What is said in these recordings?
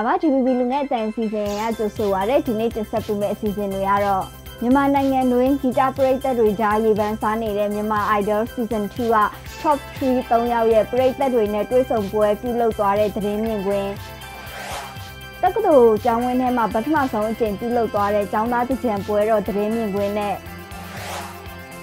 မင်္ဂလာပါ GBB လူငယ်အတန်အစီအစဉ်ရကြိုဆိုပါရစေဒီနေ့တင်ဆက်ပေးမယ့်အစီအစဉ်တွေကတော့မြန်မာနိုင်ငံတွင်ဂီတပရိသတ်တွေကြားရေပန်းစားနေတဲ့မြန်မာ Idol Season 2က Top 3 3ယောက်ရဲ့ပရိသတ်တွေနဲ့တွေ့ဆုံပွဲပြုလုပ်သွားတဲ့သတင်းမြင်ကွင်းတက္ကသိုလ်ကျောင်းဝင်းထဲမှာပထမဆုံးအကြိမ်ပြုလုပ်သွားတဲ့ကျောင်းသားတကြံပွဲတော်သတင်းမြင်ကွင်းနဲ့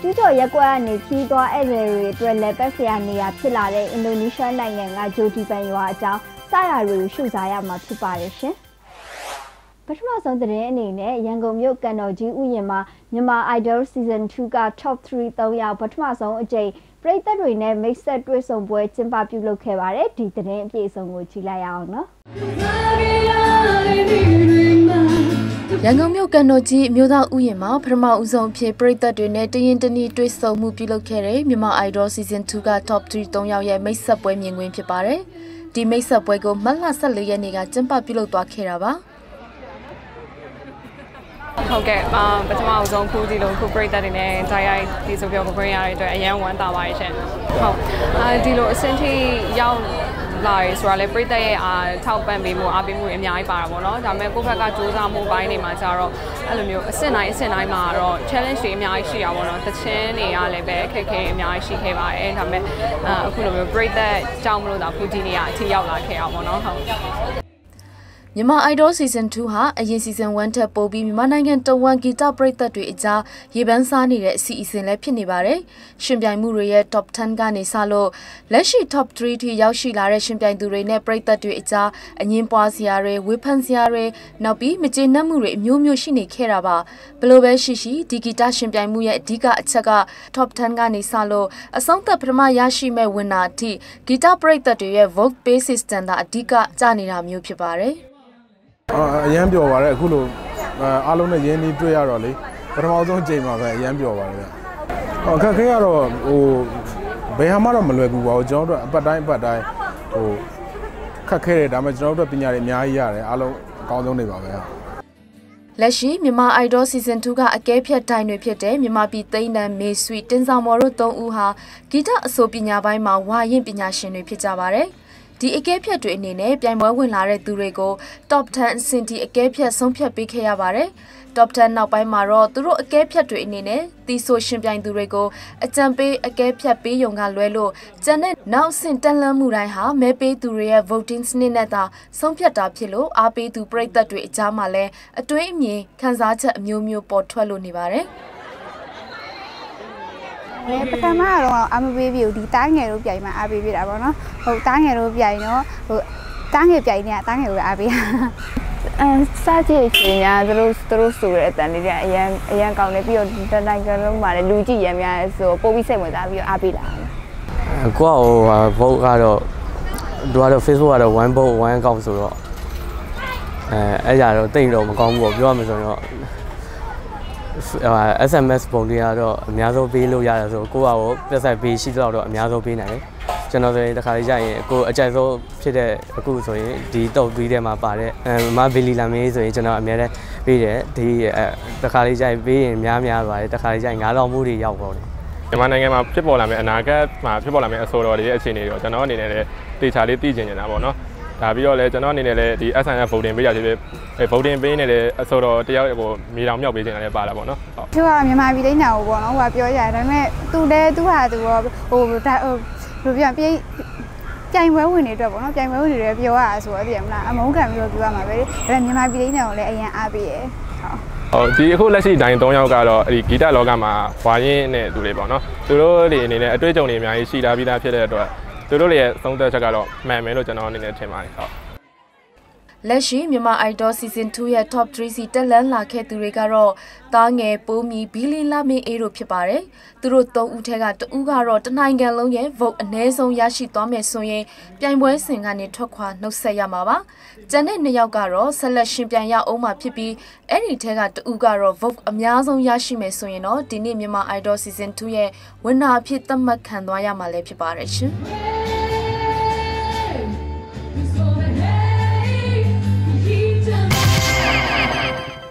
ကျူးကျော်ရက်ကွက်ကနေခီးသွားဧည့်သည်တွေအတွက်လက်ပတ်ဆရာနေရာဖြစ်လာတဲ့အင်ဒိုနီးရှားနိုင်ငံကဂျိုဒီပန်ရွာအကြောင်းစ ရတွေကိုရှုစားရမှာဖြစ်ပါတယ်ရှင်။ပထမဆုံးသတင်းအနေနဲ့ရန်ကုန်မြို့ကန်တော်ကြီးဥယျာဉ်မှာမြန်မာ Idol Season 2က Top 3 3ယောက်ပထမဆုံးအကြိမ်ပရိသတ်တွေနဲ့မိတ်ဆက်တွေ့ဆုံပွဲကျင်းပပြုလုပ်ခဲ့ပါတယ်ဒီသတင်းအပြည့်အစုံကိုကြည့်လိုက်ရအောင်နော်ရန်ကုန်မြို့ကန်တော်ကြီးမြို့သားဥယျာဉ်မှာပထမဦးဆုံးဖြစ်ပရိသတ်တွေနဲ့တရင်တနည်းတွေ့ဆုံမှုပြုလုပ်ခဲ့တဲ့မြန်မာ Idol Season 2က Top 3 3ယောက်ရဲ့မိတ်ဆက်ပွဲမြင်ကွင်းဖြစ်ပါတယ်။ ဒီမိတ်ဆက်ပွဲကိုမတ်လ14ရက်နေ့ကကျင်းပပြုလုပ်သွားခဲ့တာပါဟုတ်ကဲ့အာပထမအဆုံးခုဒီလိုခုပရိသတ်တွေနဲ့ဂျာရိုက်ဒီဆိုပြောကိုခွင့်ရတဲ့အတွက်အရန်ဝမ်းသာပါရဲ့ရှင်ဟုတ်အာဒီလိုအဆင့်ထိရောက် လာရဆိုတာလေပြိသက်ရဲ့အာထောက်ပံ့ပေးမှုအားပေးမှုအများကြီးပါတာပေါ့နော်ဒါပေမဲ့ကိုယ့်ဘက်ကစူးစမ်းမှုပိုင်းတွေမှာကျတော့အဲ့လိုမျိုးအဆင့်တိုင်းအဆင့်တိုင်းမှာတော့ challenge တွေအများကြီးရှိတာပေါ့နော်တချင်းတွေကလည်းပဲအခက်အခဲတွေအများကြီးရှိခဲ့ပါတယ်ဒါပေမဲ့အခုလိုမျိုးပြိသက်ကြောင့်မလို့တော့အခုဒီနေ့ကအထိရောက်လာခဲ့အောင်ပေါ့နော်ဟုတ် မြန်မာ Idol Season 2ဟာအရင် Season 1ထက်ပိုပြီးမြန်မာနိုင်ငံတဝမ်ဂီတပရိသတ်တွေအကြားရေပန်းစားနေတဲ့အစီအစဉ်လည်းဖြစ်နေပါတယ်။ရှင်ပြိုင်မှုတွေရဲ့ Top 10ကနေစလို့လက်ရှိ Top 3ထိရောက်ရှိလာတဲ့ရှင်ပြိုင်သူတွေနဲ့ပရိသတ်တွေအကြားအငင်းပွားစရာတွေဝေဖန်စရာတွေနောက်ပြီးမကျေနပ်မှုတွေအမျိုးမျိုးရှိနေခဲ့တာပါ။ဘလို့ပဲရှိရှိဒီဂီတရှင်ပြိုင်မှုရဲ့အဓိကအချက်က Top 10ကနေစလို့အဆုံးသက်ပထမရရှိမဲ့ဝင်နာအထိဂီတပရိသတ်တွေရဲ့ vote pay system သာအဓိကကျနေတာမျိုးဖြစ်ပါတယ်။ အရန်ပျော်ပါတယ်အခုလိုအားလုံးနဲ့ရင်းနှီးတွေ့ရတော့လေပထမဆုံးအချိန်မှာပဲအရန်ပျော်ပါတယ်ဗျဟောအခက်ခဲကတော့ဟိုဘယ်ဟာမှတော့မလွယ်ဘူးပါဘူးကျွန်တော်တို့အပတ်တိုင်းအပတ်တိုင်းဟိုခက်ခဲတယ်ဒါပေမဲ့ကျွန်တော်တို့ပညာတွေအများကြီးရတယ်အားလုံးအကောင်းဆုံးနေပါပဲလက်ရှိမြန်မာ Idol Season 2ကအကဲဖြတ်တိုင်းတွေဖြစ်တဲ့မြန်မာပြည်သိန်းတန်မေဆွီတင်ဆောင်မော်တို့၃ဦးဟာဂီတအဆိုပညာပိုင်းမှာဝါရင်ပညာရှင်တွေဖြစ်ကြပါတယ်။ ဒီအကဲဖြတ်တွေအနေနဲ့ပြိုင်ပွဲဝင်လာတဲ့သူတွေကို Top 10အဆင့်ထိအကဲဖြတ်ဆုံးဖြတ်ပေးခဲ့ရပါတယ်။ Top 10နောက်ပိုင်းမှာတော့သူတို့အကဲဖြတ်တွေအနေနဲ့တီဆိုရှင်ပြိုင်သူတွေကိုအကြံပေးအကဲဖြတ်ပေးရုံကလွဲလို့ကျန်တဲ့နောက်ဆင့်တက်လှမ်းမှုတိုင်းဟာမဲပေးသူတွေရဲ့ voting စနစ်နဲ့သာဆုံးဖြတ်တာဖြစ်လို့အားပေးသူပြည်သက်တွေအကြားမှာလည်းအတွေးအမြင်ခံစားချက်အမျိုးမျိုးပေါ်ထွက်လို့နေပါတယ်။ အဲပထမတော့အမပေးပြီဒီတားငယ်တို့ပြိုင်မှာအားပေးပြတာပေါ့နော်ဟုတ်တားငယ်တို့ပြိုင်တော့ဟိုတားငယ်ပြိုင်နေတာတားငယ်ကိုအားပေးအဲစားကြည့်ရှင်ညာသူတို့သူတို့ဆိုတဲ့အတန်လေးတွေအရန်အရန်ကောင်းတယ်ပြီးတော့တနိုင်ငံလုံးမှာလည်းလူကြည့်ရမ်းများဆိုပို့ပြီးစိတ်ဝင်စားပြီးတော့အားပေးလာတယ်ကိုကဟိုဗုတ်ကတော့သူကတော့ Facebook ကတော့1 vote 1 account ဆိုတော့အဲအဲ့ကြတော့တိတ်တော့မကောင်းဘူးပေါ့ပြောရမယ်ဆိုတော့ SMS ပုံတွေကတော့အများဆုံးပေးလို့ရတယ်ဆိုကိုကရောပြက်ဆိုင်ပေးရှိတော့တော့အများဆုံးပေးနိုင်တယ်ကျွန်တော်ဆိုရင်တခါလေးကြရင်ကိုအကြိုက်ဆုံးဖြစ်တဲ့အခုဆိုရင်ဒီတုတ်ပြီးတဲ့မှာပါတဲ့အဲမဗီလီလာမေးဆိုရင်ကျွန်တော်အများနဲ့ပေးတယ်ဒီတခါလေးကြရင်ပေးရင်များများပါတယ်တခါလေးကြရင်9000မှုတွေရောက်တော့တယ်မြန်မာနိုင်ငံမှာဖြစ်ပေါ်လာမယ့်အနာဂတ်မှာဖြစ်ပေါ်လာမယ့်အဆိုတော်တွေရဲ့အခြေအနေတွေတော့ကျွန်တော်အနေနဲ့လည်းတေချာလေးသိကျင်နေတာပေါ့နော် ဒါပြီးတော့လည်းကျွန်တော်အနေနဲ့လည်းဒီ SNF voting ပေးရသေးတယ်အဲ voting ပေးနေတယ်အဆိုတော့တယောက်ကိုမြေတောင်မြောက်ပေးခြင်းလည်းပါလာပေါ့နော်ဟုတ်သူကမြန်မာပြည်တိုင်းနာကိုပေါ့နော်ဟိုကပြောရတယ်ဒါပေမဲ့သူလည်းသူဟာသူရောဟိုဒါဟိုဘယ်လိုပြောပြေးပြိုင်ပွဲဝင်နေအတွက်ပေါ့နော်ပြိုင်ပွဲဝင်နေတယ်ပြောရတာဆိုတော့သိရမလားအမုန်းခံပြီးတော့ပြောရမှာပဲဒါပေမဲ့မြန်မာပြည်တိုင်းနာကိုလည်းအရင်အားပေးရဟုတ်ဟုတ်ဒီအခုလက်ရှိတိုင်း၃ယောက်ကတော့ဒီဂီတလောကမှာဝါရင်းနဲ့သူတွေပေါ့နော်သူတို့တွေအနေနဲ့အတွေ့အကြုံတွေအများကြီးရှိလာပြီးသားဖြစ်တဲ့အတွက် သူတို့ရဲ့သုံးသက်ချက်ကတော့မှန်မယ်လို့ကျွန်တော်အနေနဲ့ထင်ပါတယ်ဟုတ်လက်ရှိမြန်မာ Idol Season 2ရဲ့ Top 3စီတက်လန်းလာခဲ့သူတွေကတော့တားငယ်ပိုးမီဘီလီလာမင်းအေးတို့ဖြစ်ပါတယ်။သူတို့၃ဦးထဲကတဦးကတော့တနိုင်ငံလုံးရဲ့ vote အနည်းဆုံးရရှိသွားမယ်ဆိုရင်ပြိုင်ပွဲစဉ်ကနေထွက်ခွာနှုတ်ဆက်ရမှာပါ။ကျန်တဲ့နှစ်ယောက်ကတော့ဆက်လက်ရှင်ပြိုင်ရအောင်မှာဖြစ်ပြီးအဲ့ဒီထဲကတဦးကတော့ vote အများဆုံးရရှိမယ်ဆိုရင်တော့ဒီနေ့မြန်မာ Idol Season 2ရဲ့ဝင်နာအဖြစ်သတ်မှတ်ခံသွားရမှာလည်းဖြစ်ပါတယ်ရှင်။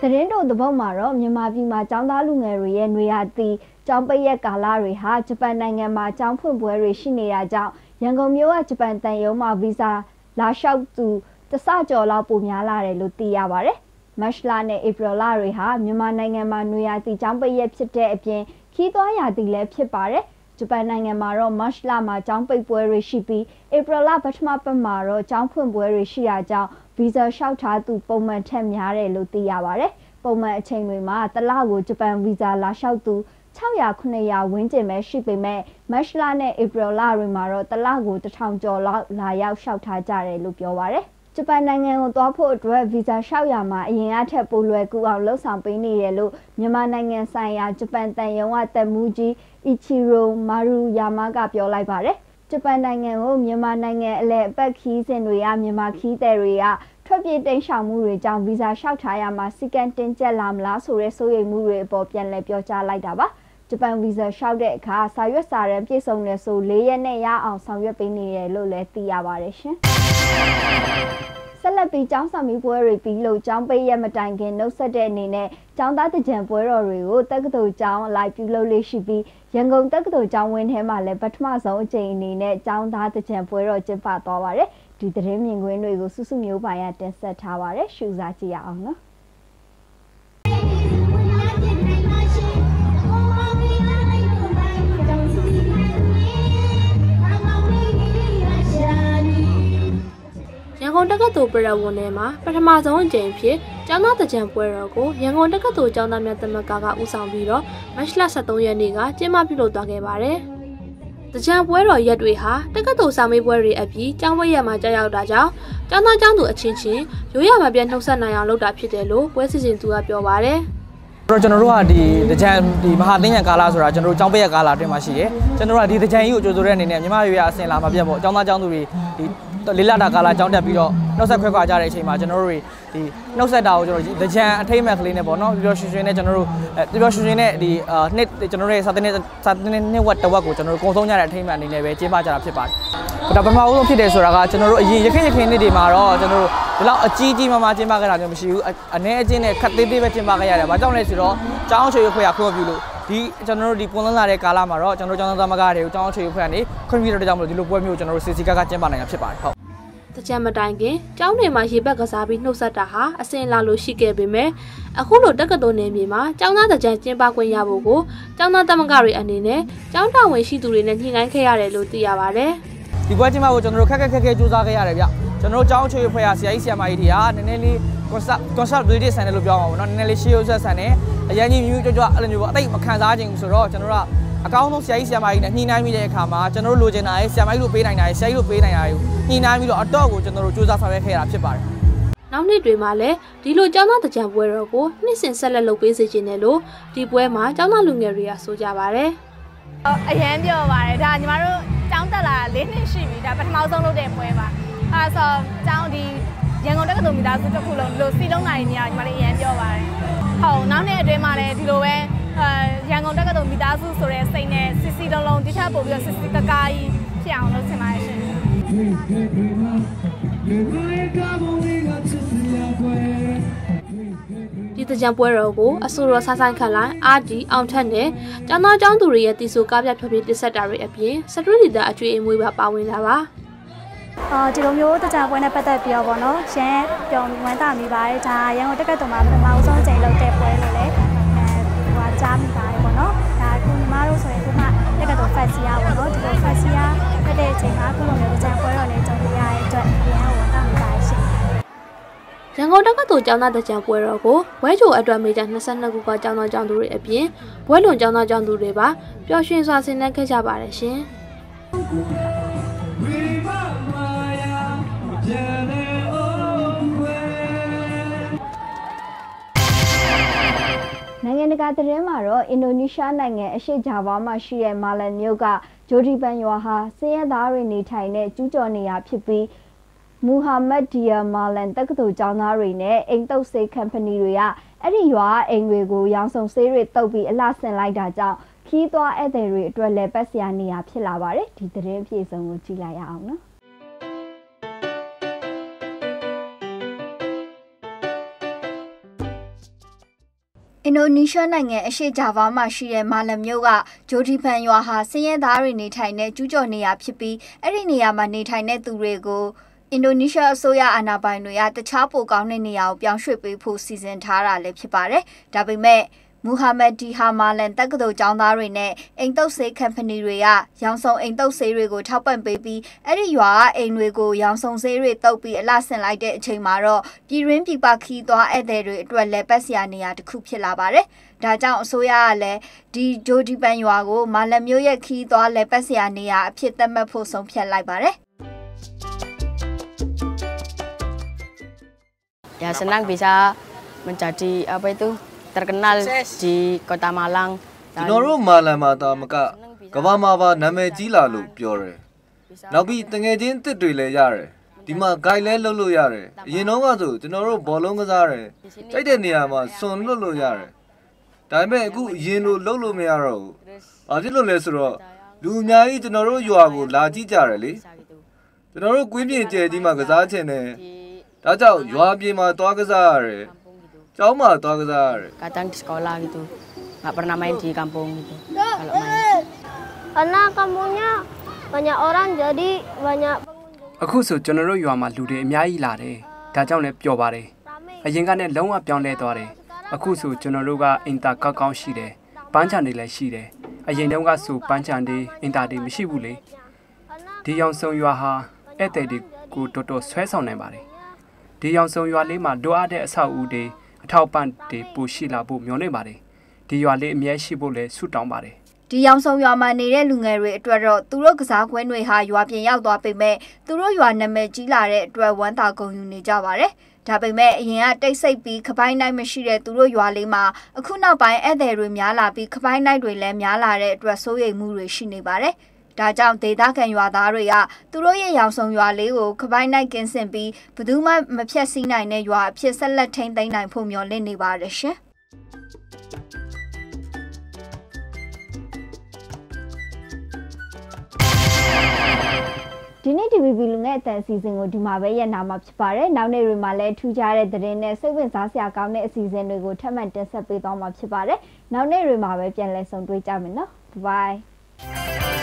သတင်းတို့သဘုတ်မှာတော့မြန်မာပြည်မှာចောင်းသားလူငယ်တွေရဲ့နေရာတီចောင်းပိတ်ရက်ကာလတွေဟာဂျပန်နိုင်ငံမှာចောင်းဖွင့်ပွဲတွေရှိနေတာကြောင့်ရန်ကုန်မြို့ကဂျပန်တန်ယုံမှာဗီဇာလာလျှောက်သူ တဆကျော်လောက်ပိုများလာတယ်လို့သိရပါတယ်။မတ်လနဲ့ဧပြီလတွေဟာမြန်မာနိုင်ငံမှာနွေရာသီကျောင်းပိတ်ရက်ဖြစ်တဲ့အပြင်ခီးသွွားရာသီလည်းဖြစ်ပါတယ်။ဂျပန်နိုင်ငံမှာတော့မတ်လမှာကျောင်းပိတ်ပွဲတွေရှိပြီးဧပြီလပထမပတ်မှာတော့ကျောင်းဖွင့်ပွဲတွေရှိတာကြောင့် ဗီဇာလျှောက်ထားသူပုံမှန်ထက်များတယ်လို့သိရပါတယ်။ပုံမှန်အချိန်တွေမှာတလကိုဂျပန်ဗီဇာလာလျှောက်သူ600 900ဝန်းကျင်ပဲရှိပေမဲ့မတ်လနဲ့ဧပြီလတွေမှာတော့တလကို1000ကျော်လောက်လာရောက်လျှောက်ထားကြတယ်လို့ပြောပါရယ်ဂျပန်နိုင်ငံကိုသွားဖို့အတွက်ဗီဇာလျှောက်ရမှာအရင်အထက်ပိုလွယ်ကူအောင်လှုပ်ဆောင်ပေးနေတယ်လို့မြန်မာနိုင်ငံဆိုင်ရာဂျပန်တန်ယုံကတက်မှုကြီးအီချီရိုမာရူယာမာကပြောလိုက်ပါတယ် ဂျပန်နိုင်ငံကိုမြန်မာနိုင်ငံအလဲအပတ်ခီးစဉ်တွေကမြန်မာခီးသည်တွေကထွက်ပြေးတိမ်းရှောင်မှုတွေကြောင့်ဗီဇာလျှောက်ထားရမှာစီကံတင်ကျက်လာမလားဆိုတဲ့စိုးရိမ်မှုတွေအပေါ်ပြန်လည်ပြောကြားလိုက်တာပါဂျပန်ဗီဇာလျှောက်တဲ့အခါစာရွက်စာတမ်းပြည့်စုံတယ်ဆို၄ရက်နဲ့ရအောင်ဆောင်ရွက်ပေးနေတယ်လို့လည်းသိရပါတယ်ရှင် ဆက်လက်ပြီးကျောင်းဆောင်မီပွဲတွေပြီးလို့ကျောင်းပိတ်ရက်မတိုင်ခင်နှုတ်ဆက်တဲ့အနေနဲ့ကျောင်းသားတကြံပွဲတော်တွေကိုတက္ကသိုလ်ကျောင်းအလိုက်ပြုလုပ်လေးရှိပြီးရန်ကုန်တက္ကသိုလ်ကျောင်းဝင်းထဲမှာလည်းပထမဆုံးအကြိမ်အနေနဲ့ကျောင်းသားတကြံပွဲတော်ကျင်းပသွားပါတယ်ဒီသတင်းမြင်ကွင်းတွေကိုစုစုမျိုးပိုင်ရတင်ဆက်ထားပါတယ်ရှုစားကြည့်ရအောင်နော် န်ကုန်တက္ကသိုလ်ပြည်တော်ဝန်ထဲမှာပထမဆုံးအကြိမ်ဖြစ်ကျောင်းသားတကြံပွဲတော်ကိုရန်ကုန်တက္ကသိုလ်ကျောင်းသားများသမဂ္ဂကဦးဆောင်ပြီးတော့မတ်လ23ရက်နေ့ကကျင်းပပြုလုပ်သွားခဲ့ပါတယ်။တကြံပွဲတော်ရက်တွေဟာတက္ကသိုလ်စာမေးပွဲတွေအပြီးကျောင်းပွဲရက်မှာကြာရောက်တာကြောင့်ကျောင်းသားကျောင်းသူအချင်းချင်းရိုးရမပြတ်နှုတ်ဆက်နိုင်အောင်လုပ်တာဖြစ်တယ်လို့ပွဲစီစဉ်သူကပြောပါတယ်။တော့ကျွန်တော်တို့ကဒီတကြံဒီမဟာသင်္ကြန်ကာလဆိုတာကျွန်တော်တို့ကျောင်းပိတ်ရကာလအတွင်းမှာရှိတယ်ကျွန်တော်တို့ကဒီတကြံကြီးကိုကြိုဆိုတဲ့အနေနဲ့မြန်မာရွေရအစင်လာမှာပြတ်ပေါ့အကြောင်းသားကျောင်းသူတွေဒီ လေးလာတာကာလကျောင်းတက်ပြီးတော့နှုတ်ဆက်ခွဲခွာကြတဲ့အချိန်မှာကျွန်တော်တို့တွေဒီနှုတ်ဆက်တာကိုကျွန်တော်တို့တကြံအထိမ့်မဲ့ကလေးနဲ့ပေါ့နော်ပျော်ရွှင်ရွှင်နဲ့ကျွန်တော်တို့ပျော်ရွှင်ရွှင်နဲ့ဒီနှစ်ကျွန်တော်တို့ရဲ့စာသင်နှစ်စာသင်နှစ်ဝက်တဝက်ကိုကျွန်တော်တို့ကုန်ဆုံးကြတဲ့အထိမ့်မဲ့အနေနဲ့ပဲကျင်းပကြတာဖြစ်ပါတယ်ဒါပထမဦးဆုံးဖြစ်တယ်ဆိုတာကကျွန်တော်တို့အရင်ရခင်ရခင်နှစ်တွေမှာတော့ကျွန်တော်တို့ဒီလောက်အကြီးကြီးမားမားကျင်းပခဲ့တာမျိုးမရှိဘူးအနည်းအကျဉ်းနဲ့ခက်သေးသေးပဲကျင်းပခဲ့ရတယ်။ဘာကြောင့်လဲဆိုတော့ကျောင်းချွေခွေရခွင့်ပြုလို့ ဒီကျွန်တော်တို့ဒီပွန်လန်းလာတဲ့ကာလမှာတော့ကျွန်တော်တို့ကျောင်းသားသမဂ္ဂတွေကိုကျောင်းချွေခွေကနေခွင့်ပြုတဲ့ကြောင့်မလို့ဒီလိုပွဲမျိုးကျွန်တော်တို့စီစီကကကျင်းပနိုင်တာဖြစ်ပါတယ်ဟုတ်တကြံမတိုင်ခင်ကျောင်းတွေမှာရေဘက်ကစားပြီးနှုတ်ဆက်တာဟာအစင်လာလို့ရှိခဲ့ပေမဲ့အခုလိုတက္ကသိုလ်နယ်မြေမှာကျောင်းသားတကြံကျင်းပခွင့်ရဖို့ကိုကျောင်းသားသမဂ္ဂတွေအနေနဲ့ကျောင်းတာဝန်ရှိသူတွေနဲ့ညှိနှိုင်းခဲ့ရတယ်လို့သိရပါတယ် ဒီပွဲကျင်းပဖို့ကျွန်တော်တို့ခက်ခက်ခက်ခဲစူးစမ်းခဲ့ရတယ်ဗျကျွန်တော်တို့ကျောင်းချွေဖွဲ့ရဆရာကြီးဆရာမကြီးတွေကနည်းနည်းလေး concept concept တွေဆန်တယ်လို့ပြောအောင်ပေါ့နော်နည်းနည်းလေးရှေးရိုးဆက်ဆန်တယ်အရင်ကြီးမြူးကြွကြွအဲ့လိုမျိုးပေါ့အသိမခံစားခြင်းဆိုတော့ကျွန်တော်တို့ကအကောင်းဆုံးဆရာကြီးဆရာမကြီးနဲ့ညှိနှိုင်းမိတဲ့အခါမှာကျွန်တော်တို့လိုချင်တာရဲ့ဆရာမကြီးတို့ပေးနိုင်တာရဲ့ဆရာကြီးတို့ပေးနိုင်တာရဲ့ညှိနှိုင်းပြီးတော့အတော့ကိုကျွန်တော်တို့စူးစမ်းဆောင်ရွက်ခဲ့တာဖြစ်ပါတယ်နောက်နှစ်တွေမှာလည်းဒီလိုကျောင်းသားတကြံပွဲတော်ကိုနှစ်စဉ်ဆက်လက်လုပ်ပေးစေချင်တယ်လို့ဒီပွဲမှာကျောင်းသားလူငယ်တွေကဆိုကြပါတယ်။အရန်ပြောပါတယ်ဒါညီမတို့ ကျောင်းတက်လာ၄နှစ်ရှိပြီဒါပထမဆုံးလုပ်တဲ့ပွဲပါ။အဲဆိုကျောင်းဒီရန်ကုန်တက္ကသိုလ်မိသားစုတစ်ခုလုံးဒီလိုစီလုံးနိုင်နေရညီမလေးအရန်ပြောပါတယ်။ဟုတ်နောက်နှစ်အတွင်းမှာလည်းဒီလိုပဲအဲရန်ကုန်တက္ကသိုလ်မိသားစုဆိုတဲ့စိတ်နဲ့စစ်စီလုံးလုံးတိကျပို့ပြီးတော့စစ်စီတကားကြီးဖြစ်အောင်လုပ်ချင်ပါတယ်ရှင်ဒီတကြံ ပွဲတော်ကိုအဆိုတော်ဆဆိုင်ခန့်လိုက်အာဒီအောင်ထက်နဲ့ကျောင်းသားကျောင်းသူတွေရဲ့တီဆိုကားပြဖြောပြတစ်ဆက်တာတွေအပြင်စတူဒီတာအကျွေးအမွေးပါပါဝင်တာပါအာဒီလိုမျိုးတကြံပွဲနဲ့ပတ်သက်ပြီးတော့ဗောနော်ရန်ပျော်ဝမ်းသာမိပါတယ်ဒါရန်ကုန်တက္ကသိုလ်မှာပထမဦးဆုံးချိန်လုပ်တဲ့ပွဲလို့လည်းအဲဟိုကြားမိပါတယ်ဗောနော်ဒါခုညီမတို့ဆိုရင်ခုမှတက္ကသိုလ်ဖက်စီယာဗောနော်ဒီလိုဖက်စီယာတက်တဲ့အချိန်မှာခုလိုမျိုးတကြံပွဲတော် ရန်ကုန်တက္ကသိုလ်ကျောင်းသားတကြံပွဲတော်ကိုဝဲချိုအတွက်မေဂျာ22ခုကကျောင်းသားကျောင်းသူတွေအပြင်ဘွဲလွန်ကျောင်းသားကျောင်းသူတွေပါပျော်ရွှင်စွာဆင်နွှဲခဲ့ကြပါတယ်ရှင်နိုင်ငံတကာသတင်းမှာတော့အင်ဒိုနီးရှားနိုင်ငံအရှေ့ဂျာဗာမှာရှိတဲ့မာလန်မြို့ကဂျိုဒီပန်ရွာဟာစင်းရဲသားတွေနေထိုင်တဲ့ကျူးကျော်နေရာဖြစ်ပြီး မူဟာမက်ဒီယာမာလန်တက္ကသိုလ်ကျောင်းသားတွေနဲ့အိမ်တုပ်ဆေးကုမ္ပဏီတွေကအဲ့ဒီရွာအိမ်တွေကိုရောင်းဆောင်ဆေးတွေတုပ်ပြီးအလှဆင်လိုက်တာကြောင့်ခီးသွားဧည့်သည်တွေအတွက်လည်းပတ်စရာနေရာဖြစ်လာပါတယ်ဒီသတင်းပြေဆုံးကိုကြည့်လိုက်ရအောင်နော်အင်ဒိုနီးရှားနိုင်ငံအရှေ့ဂျာဗာမှာရှိတဲ့မာလမြို့ကဂျိုဒီဖန်ရွာဟာစင်းရဲသားတွေနေထိုင်တဲ့ကျူးကျော်နေရာဖြစ်ပြီးအဲ့ဒီနေရာမှာနေထိုင်တဲ့သူတွေကို အင်ဒိုနီးရှားအစိုးရအာဏာပိုင်တွေကတခြားပိုကောင်းတဲ့နေရာကိုပြောင်းရွှေ့ပေးဖို့စီစဉ်ထားတာလည်းဖြစ်ပါတယ်။ဒါပေမဲ့မူဟာမက်ဒီဟာမာလန်တက္ကသိုလ်ကျောင်းသားတွေနဲ့အိမ်တုပ်ဆေး company တွေကရောင်စုံအိမ်တုပ်ဆေးတွေကိုထောက်ပံ့ပေးပြီးအဲ့ဒီရွာကအိမ်တွေကိုရောင်စုံဆေးတွေတုပ်ပြီးအလှဆင်လိုက်တဲ့အချိန်မှာတော့ပြည်ရင်းပြည်ပခီးသွားဧည့်သည်တွေအတွက်လည်းပတ်စရာနေရာတစ်ခုဖြစ်လာပါတယ်။ဒါကြောင့်အစိုးရကလည်းဒီဂျိုဒီပန်ရွာကိုမာလန်မျိုးရဲ့ခီးသွားလည်းပတ်စရာနေရာအဖြစ်သတ်မှတ်ဖို့ဆုံးဖြတ်လိုက်ပါတယ်။ Ya senang bisa menjadi apa itu terkenal di Kota Malang. ကျွန်တော်တို့မာလန်မှာသာမကကဘာမှာပါနာမည်ကြီးလာလို့ပြောတယ်။နောက်ပြီးတငယ်ချင်းတစ်တွေလည်းရတယ်။ဒီမှာ guide လဲလုပ်လို့ရတယ်။အရင်တော့ကဆိုကျွန်တော်တို့ဘောလုံးကစားတယ်။တိုက်တဲ့နေရာမှာစွန်လွတ်လို့ရတယ်။ဒါပေမဲ့အခုအရင်လိုလုပ်လို့မရတော့ဘူး။ဘာဖြစ်လို့လဲဆိုတော့လူအများကြီးကျွန်တော်တို့ရွာကိုလာကြည့်ကြတယ်လေ။ကျွန်တော်တို့ကွင်းပြင်ကျဲကြီးမှာကစားချင်တယ်။ ဒါကြောင့်ရွာပြင်မှာသွားကစားရတယ်။ကျောင်းမှာသွားကစားရတယ် Kadang di sekolah gitu. Nggak pernah main di kampung gitu. Kalau main. Karena kampungnya banyak orang jadi banyak အခုဆိုကျွန်တော်တို့ရွာမှာလူတွေအများကြီးလာတယ်။ဒါကြောင့်လည်းပျော်ပါတယ်။အရင်ကနဲ့လုံးဝပြောင်းလဲသွားတယ်။အခုဆိုကျွန်တော်တို့ကအင်တာကောက်ကောင်းရှိတယ်။ပန်းချန်တွေလည်းရှိတယ်။အရင်တုန်းကဆိုပန်းချန်တွေအင်တာတွေမရှိဘူးလေ။ဒီရောင်စုံရွာဟာဧည့်သည်တွေကိုတော်တော်ဆွဲဆောင်နိုင်ပါတယ်။ ဒီရောင်စုံရွာလေးမှာလိုအပ်တဲ့အဆောက်အဦတွေအထောက်ပံ့တွေပိုရှိလာဖို့မျှော်လင့်ပါတယ်။ဒီရွာလေးအမြဲရှိဖို့လည်းဆုတောင်းပါတယ်။ဒီရောင်စုံရွာမှာနေတဲ့လူငယ်တွေအတွက်တော့သူတို့ကစားကွင်းတွေဟာရွာပြင်ရောက်သွားပေမဲ့သူတို့ရွာနာမည်ကြီးလာတဲ့အတွက်ဝမ်းသာဂုဏ်ယူနေကြပါတယ်။ဒါပေမဲ့အရင်ကတိတ်ဆိတ်ပြီးခပိုင်းနိုင်မရှိတဲ့သူတို့ရွာလေးမှာအခုနောက်ပိုင်းဧည့်သည်တွေများလာပြီးခပိုင်းနိုင်တွေလည်းများလာတဲ့အတွက်စိုးရိမ်မှုတွေရှိနေပါတယ်။ ဒါကြောင့်ဒေသခံရွာသားတွေကသူတို့ရဲ့ရောင်စုံရွာလေးကိုခပိုင်းနိုင်ကင်းစင်ပြီးဘယ်သူမှမဖြတ်စည်းနိုင်တဲ့ရွာအဖြစ်ဆက်လက်ထိန်းသိမ်းနိုင်ဖို့မျှော်လင့်နေပါတယ်ရှင်။ဒီနေ့ TVB လူငယ်အတန်အစီအစဉ်ကိုဒီမှာပဲရနာမှာဖြစ်ပါတယ်။နောက်နေ့တွေမှာလည်းထူးခြားတဲ့သတင်းနဲ့စိတ်ဝင်စားစရာကောင်းတဲ့အစီအစဉ်တွေကိုထပ်မံတင်ဆက်ပေးသွားမှာဖြစ်ပါတယ်။နောက်နေ့တွေမှာပဲပြန်လည်ဆုံတွေ့ကြမယ်နော်။ Bye bye